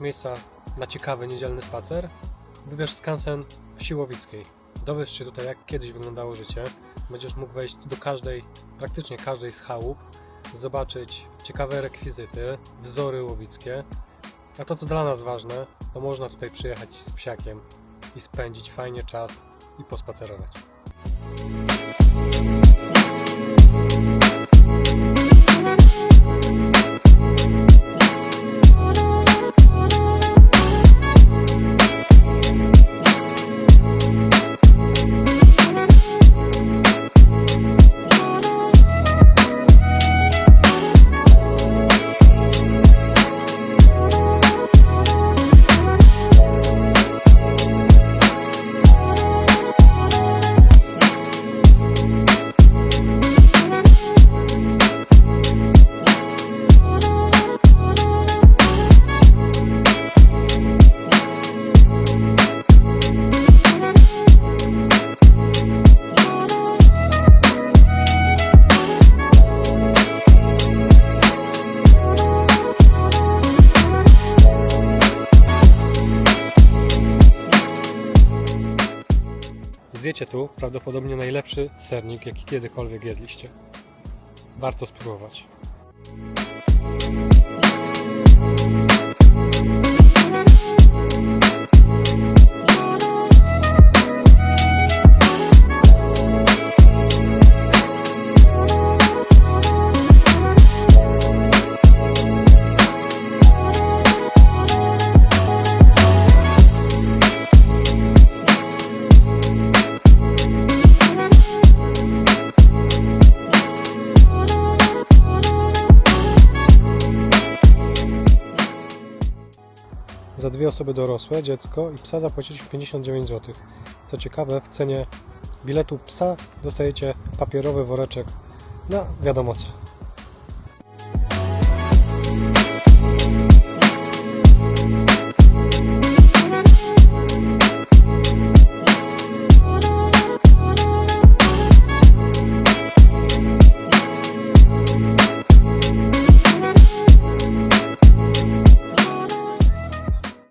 miejsca na ciekawy niedzielny spacer, wybierz skansen w Siłowickiej. Dowiesz się tutaj, jak kiedyś wyglądało życie. Będziesz mógł wejść do każdej, praktycznie każdej z chałup, zobaczyć ciekawe rekwizyty, wzory łowickie. A to, co dla nas ważne, to można tutaj przyjechać z psiakiem i spędzić fajnie czas i pospacerować. Zjecie tu prawdopodobnie najlepszy sernik, jaki kiedykolwiek jedliście. Warto spróbować. Dwie osoby dorosłe, dziecko i psa zapłacicie 59 zł. Co ciekawe, w cenie biletu psa dostajecie papierowy woreczek na wiadomo co.